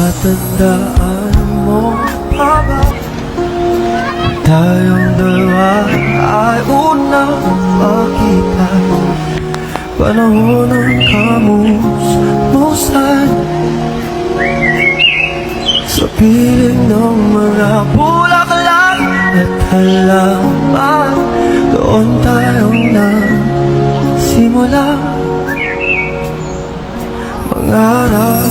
Tatandaan mo pa ba? Tayong dalawa ay unang makita. Panahon ng kamusmusan Sa piling ng mga bulaklak at halaman Doon tayo na simula Mangarap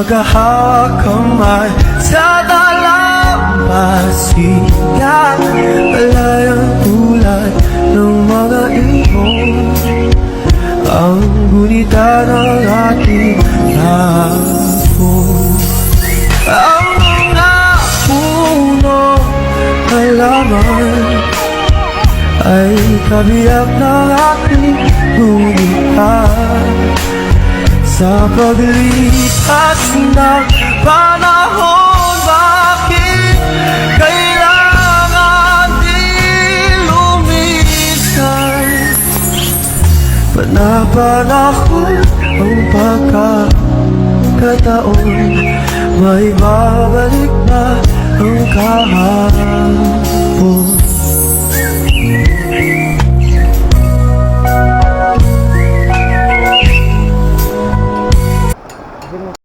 Maghahawak kamay sa dalampasigan Malayang tulad ng mga ibon. Ang gunita ng ating hapon Ang mga puno halaman Ay kabiyak ng aking gunita Sa paglipas ng panahon Bakit kailangan di lumisan? Panapanahon ang pagkakataon May babalik na ang kahapon